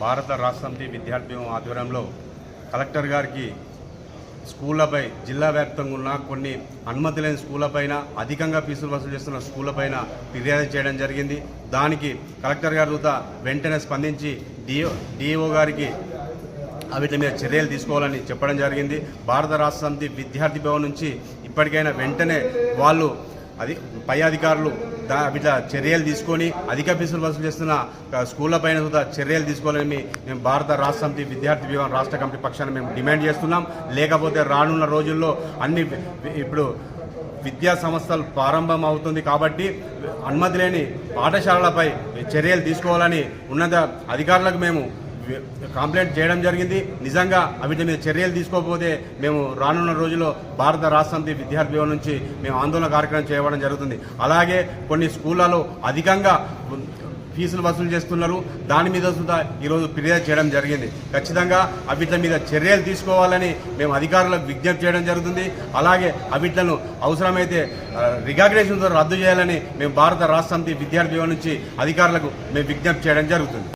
భారత రాష్ట్ర సమితి విద్యార్థి ఆధ్వర్యంలో కలెక్టర్ గారికి స్కూళ్ళపై జిల్లా వ్యాప్తంగా ఉన్న కొన్ని అనుమతి లేని స్కూళ్ళపైన అధికంగా ఫీజులు వసూలు చేస్తున్న స్కూళ్ళపైన ఫిర్యాదు చేయడం జరిగింది. దానికి కలెక్టర్ గారి వెంటనే స్పందించి డిఓ డిఓ గారికి వీటి మీద చర్యలు తీసుకోవాలని చెప్పడం జరిగింది. భారత రాష్ట్ర సమితి విద్యార్థి భవన్ నుంచి ఇప్పటికైనా వెంటనే వాళ్ళు అది పై అధికారులు దా వీటి చర్యలు తీసుకొని అధిక ఫీజులు వసూలు చేస్తున్న స్కూళ్ళ పైన కూడా చర్యలు తీసుకోవాలని మేము భారత రాష్ట్ర సమితి విద్యార్థి విభాగం రాష్ట్ర కమిటీ పక్షాన మేము డిమాండ్ చేస్తున్నాం. లేకపోతే రానున్న రోజుల్లో అన్ని ఇప్పుడు విద్యా సంస్థలు ప్రారంభం అవుతుంది కాబట్టి అనుమతి లేని పాఠశాలలపై చర్యలు తీసుకోవాలని ఉన్నత అధికారులకు మేము కంప్లైంట్ చేయడం జరిగింది. నిజంగా వీటి మీద చర్యలు తీసుకోకపోతే మేము రానున్న రోజుల్లో భారత రాష్ట్రంతి విద్యార్థి భవన్ నుంచి మేము ఆందోళన కార్యక్రమం చేయడం జరుగుతుంది. అలాగే కొన్ని స్కూళ్ళలో అధికంగా ఫీజులు వసూలు చేస్తున్నారు. దాని మీద సుధా ఈరోజు ఫిర్యాదు చేయడం జరిగింది. ఖచ్చితంగా అవిట్ల మీద చర్యలు తీసుకోవాలని మేము అధికారులకు విజ్ఞప్తి చేయడం జరుగుతుంది. అలాగే అవిట్లను అవసరమైతే రికాగ్నేషన్తో రద్దు చేయాలని మేము భారత రాష్ట్రంతి విద్యార్థి నుంచి అధికారులకు మేము విజ్ఞప్తి చేయడం జరుగుతుంది.